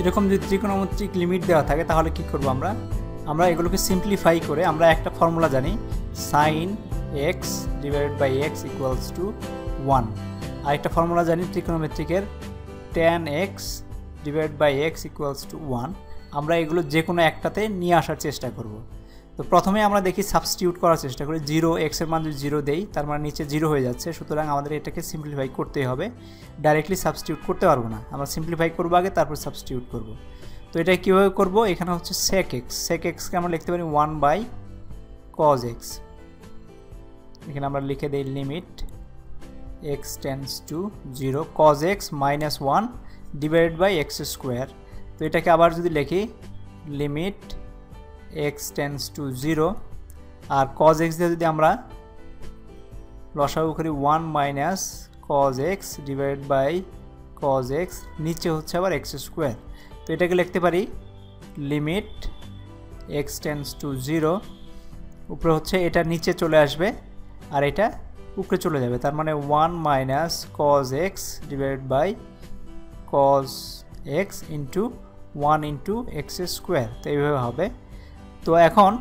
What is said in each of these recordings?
এরকম যদি ত্রিকোণমিতিক লিমিট দেওয়া থাকে, তাহলে কি করব আমরা? আমরা এগুলোকে সিম্পলিফাই করে আমরা একটা ফর্মুলা জানি। Sine x divided by x equals to one আর একটা ফর্মুলা জানি ত্রিকোণমিত্রিকের tan x divide by x equals to one আমরা এগুলো যে কোনো একটাতে নিয়ে আসার চেষ্টা করব। তো প্রথমে আমরা দেখি সাবস্টিটিউট করার চেষ্টা করি। জিরো এক্সের মান যদি জিরো দেই, তার মানে নিচে জিরো হয়ে যাচ্ছে। সুতরাং আমাদের এটাকে সিম্পলিফাই করতেই হবে। ডাইরেক্টলি সাবস্টিটিউট করতে পারব না। আমরা সিম্পলিফাই করব আগে, তারপর সাবস্টিটিউট করব। তো এটা কীভাবে করব? এখানে হচ্ছে সেক এক্স সেক এক্সকে আমরা লিখতে পারি ওয়ান বাই কজ এক্স এখানে আমরা লিখে দিই limit x tends to zero cos x minus one divided by x square তো এটাকে আবার যদি লিখি limit x tends to zero R cos x দিয়ে যদি আমরা লসাগু করি one minus cos x divide by cos x নিচে হচ্ছে আবার এক্স স্কোয়ার তো এটাকে লিখতে পারি limit x tends to zero উপরে হচ্ছে এটা নিচে চলে আসবে, আর এটা উপরে চলে যাবে। তার মানে one minus cos x divide by cos x into one into x square তো এইভাবে হবে। তো এখন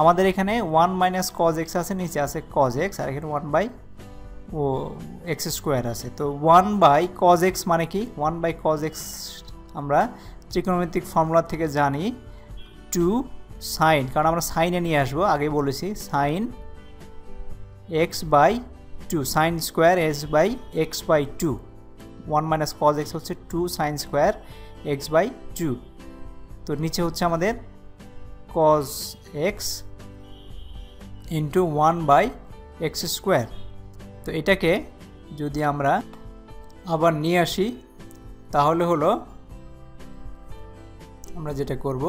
আমাদের এখানে ওয়ান মাইনাস কজ এক্স আছে, নিচে আছে কজ এক্স আর এখানে ওয়ান বাই ও এক্স স্কোয়ার আছে। তো ওয়ান বাই কজ এক্স মানে কি? ওয়ান বাই কজ এক্স আমরা ত্রিকোণমিতিক ফর্মুলা থেকে জানি টু সাইন কারণ আমরা সাইনে নিয়ে আসব আগে বলেছি sine x by two sine square x by x by two one minus cos x হচ্ছে two sine square x by two তো নিচে হচ্ছে আমাদের cos x into one by x square তো এটাকে যদি আমরা আবার নিয়ে আসি, তাহলে হলো আমরা যেটা করব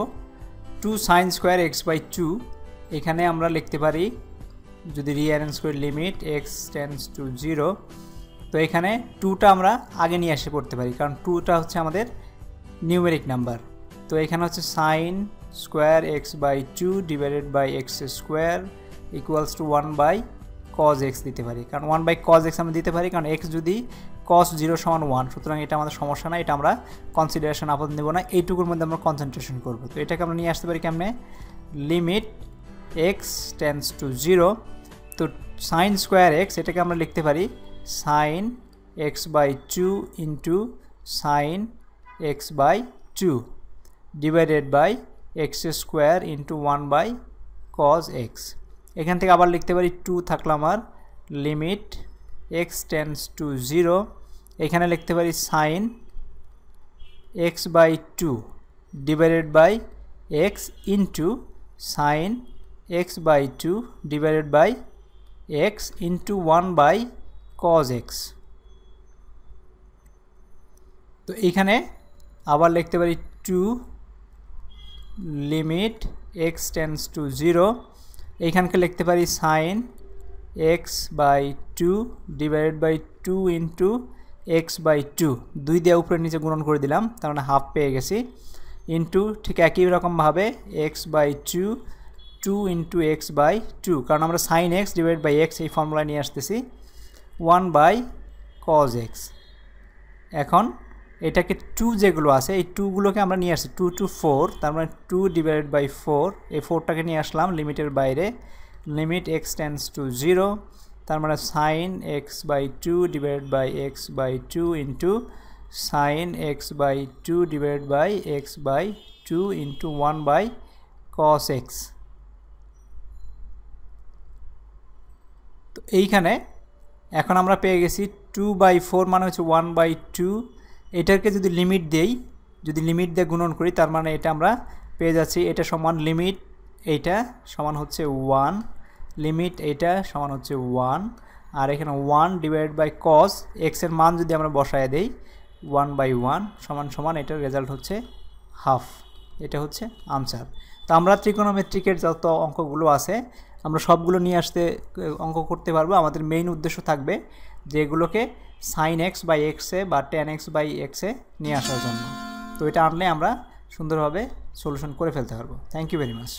two sine square x by two এখানে আমরা লিখতে পারি যদি রিঅ্যারেঞ্জ করি limit x tends to zero তো এখানে টুটা আমরা আগে নিয়ে এসে করতে পারি, কারণ টুটা হচ্ছে আমাদের নিউমেরিক নাম্বার তো এখানে হচ্ছে sine square x by two divided by x square equals to one by cos x দিতে পারি। কারণ ওয়ান বাই কজ এক্স আমরা দিতে পারি, কারণ এক্স যদি কস জিরো সমান ওয়ান সুতরাং এটা আমাদের সমস্যা না, এটা আমরা কনসিডারেশন আপাতত নেব না, এইটুকুর মধ্যে আমরা কনসেন্ট্রেশন করব। তো এটাকে আমরা নিয়ে আসতে পারি কেমনে? Limit x tends to zero তো সাইন স্কোয়ার এক্স এটাকে আমরা লিখতে পারি sine x by two into sine x by two divided by x square into one by cos x এখান থেকে আবার লিখতে পারি টু থাকল আমার limit x tends to zero এখানে লিখতে পারি sine x by two divided by x into sine x by two divided by x into one by cos x তো এইখানে আবার লিখতে পারি two limit x tends to zero এইখানকে লিখতে পারি sine x by two divided by two into x by two দুই দিয়ে উপরে নিচে গুণন করে দিলাম, তার মানে হাফ পেয়ে গেছি। ইন্টু ঠিক একই রকমভাবে x by two two into x by two কারণ আমরা sine x divide by x এই ফর্মুলায় নিয়ে আসতেছি। ওয়ান বাই কজ এক্স এখন এটাকে টু যেগুলো আছে, এই টুগুলোকে আমরা নিয়ে আসছি টু টু ফোর তার মানে টু ডিভাইডেড বাই ফোর এই ফোরটাকে নিয়ে আসলাম লিমিটের বাইরে limit x tends to zero তার মানে sine x by two divide by x by two into sine x by two divide by x by two into one by cos x তো এইখানে এখন আমরা পেয়ে গেছি টু বাই ফোর মানে হচ্ছে ওয়ান বাই টু এটাকে যদি লিমিট দেই, যদি লিমিট দিয়ে গুণন করি, তার মানে এটা আমরা পেয়ে যাচ্ছি, এটা সমান লিমিট এইটা সমান হচ্ছে ওয়ান লিমিট এইটা সমান হচ্ছে ওয়ান আর এখানে ওয়ান ডিভাইড বাই কস এক্সের মান যদি আমরা বসায় দেই ওয়ান বাই ওয়ান সমান সমান, এটার রেজাল্ট হচ্ছে হাফ এটা হচ্ছে আনসার তো আমরা ত্রিকোণোমেট্রিকের যত অঙ্কগুলো আছে, আমরা সবগুলো নিয়ে আসতে, অঙ্ক করতে পারব, আমাদের মেইন উদ্দেশ্য থাকবে যে এগুলোকে সাইন এক্স বাই এক্সে বা টেন এক্স বাই এক্সে নিয়ে আসার জন্য। তো এটা আনলে আমরা সুন্দরভাবে সলিউশন করে ফেলতে পারব। Thank you very much